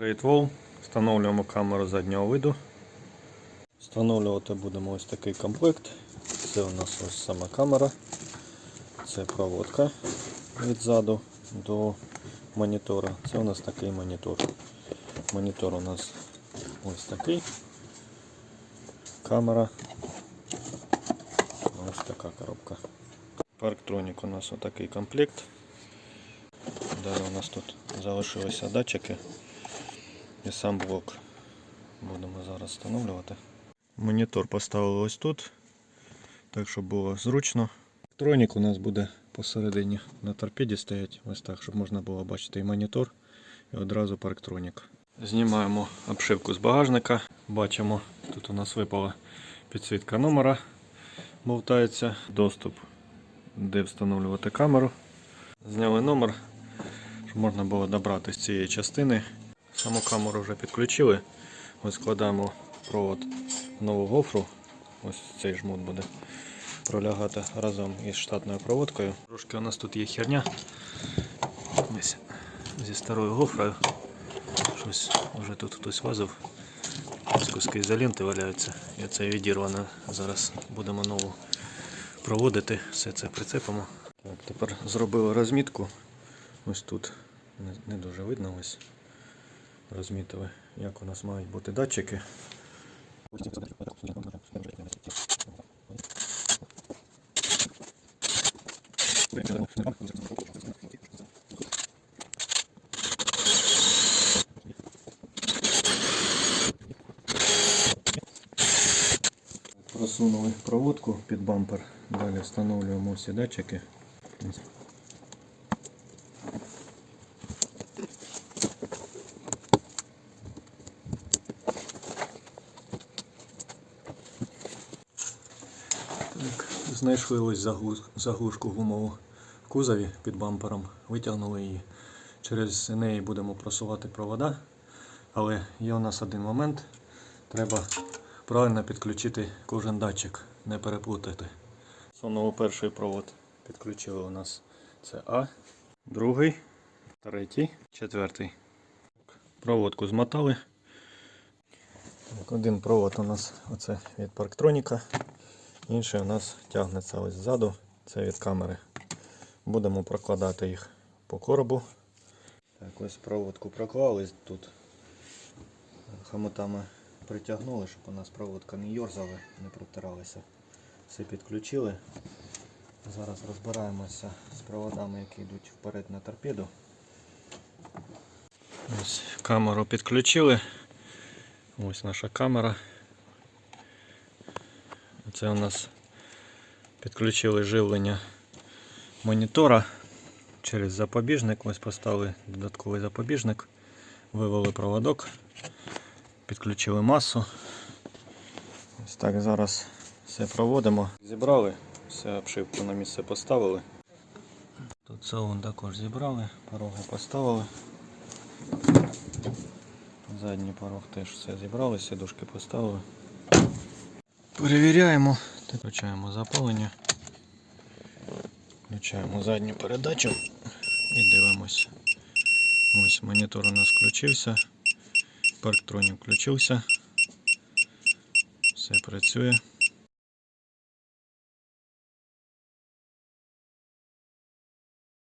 Вол. Встановлюємо камеру заднього виду. Встановлювати будемо ось такий комплект. Це у нас ось сама камера. Це проводка від заду до монітора. Це у нас такий монітор. Монітор у нас ось такий. Камера. Ось така коробка. Парктронік у нас отакий комплект. Далі у нас тут залишилися датчики і сам блок. Будемо зараз встановлювати. Монітор поставили ось тут, так щоб було зручно. Електронік у нас буде посередині на торпеді стоять, ось так, щоб можна було бачити і монітор, і одразу парктронік. Знімаємо обшивку з багажника. Бачимо, тут у нас випала підсвітка номера, болтається, доступ, де встановлювати камеру. Зняли номер, щоб можна було добрати з цієї частини. Саму камеру вже підключили. Ось складаємо провод нову гофру. Ось цей жмут буде пролягати разом із штатною проводкою. Трошки у нас тут є херня. Ось зі старою гофрою. Щось вже тут хтось вазив. Ось куски ізоленти валяються. І це відірвано. Зараз будемо нову проводити. Все це прицепимо. Так, тепер зробили розмітку. Ось тут не дуже видно ось. Розмітили, як у нас мають бути датчики. Просунули проводку під бампер. Далі встановлюємо всі датчики. Так, знайшли ось заглуш- заглушку гумову в кузові під бампером, витягнули її. Через неї будемо просувати провода. Але є у нас один момент. Треба правильно підключити кожен датчик, не переплутати. Сунули перший провод. Підключили у нас це А, другий, третій, четвертий. Проводку змотали. Так, один провод у нас оце від парктроніка. Інший у нас тягнеться ось ззаду, це від камери. Будемо прокладати їх по коробу. Так, ось проводку проклали тут. Хомутами притягнули, щоб у нас проводка не йорзала, не протиралася. Все підключили. Зараз розбираємося з проводами, які йдуть вперед на торпеду. Ось камеру підключили. Ось наша камера. Це у нас підключили живлення монітора через запобіжник. Ось поставили додатковий запобіжник, вивели проводок, підключили масу. Ось так зараз все проводимо. Зібрали, все обшивку на місце поставили. Тут салон також зібрали, пороги поставили. Задній порог теж все зібрали, сідушки поставили. Перевіряємо, включаємо запалення, включаємо задню передачу. І дивимося. Ось монітор у нас включився, парктронік включився, все працює.